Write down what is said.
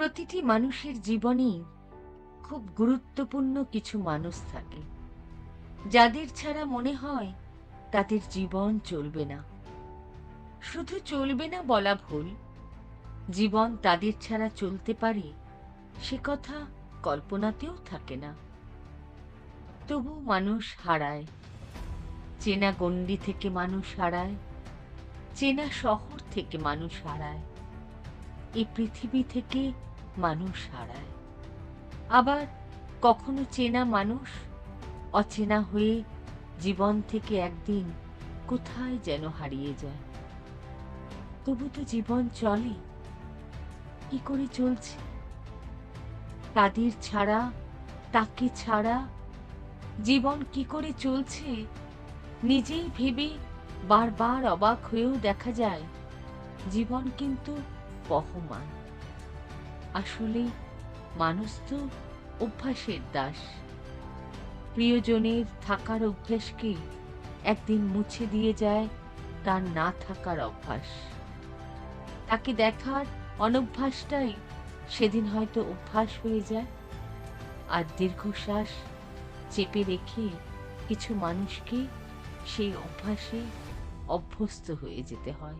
প্রতিটি মানুষের জীবনেই খুব গুরুত্বপূর্ণ কিছু মানুষ থাকে। যাদের ছাড়া মনে হয় তাদের জীবন চলবে না। শুধু চলবে না বলা ভুল, জীবন তাদের ছাড়া চলতে পারে সে কথা কল্পনাতেও থাকে না। তবু মানুষ হারায়। চেনা গণ্ডি থেকে মানুষ হারায়, চেনা শহর থেকে মানুষ হারায়। এই পৃথিবী থেকে মানুষ হারায়। আবার কখনো চেনা মানুষ, অচেনা হয়ে জীবন থেকে একদিন কোথায় যেন হারিয়ে যায়। তবু তো জীবন চলে। কি করে চলছে? তাদের ছাড়া, তাকে ছাড়া জীবন কি করে চলছে? নিজেই ভেবে বারবার অবাক হয়েও দেখা যায়, জীবন কিন্তু বহমান। আসলে মানুষ তো অভ্যাসের দাস। প্রিয়জনের থাকার অভ্যাসকে একদিন মুছে দিয়ে যায় তার না থাকার অভ্যাস। তাকে দেখার অনভ্যাসটাই সেদিন হয়তো অভ্যাস হয়ে যায়। আর দীর্ঘশ্বাস চেপে রেখে কিছু মানুষকে সেই অভ্যাসে অভ্যস্ত হয়ে যেতে হয়।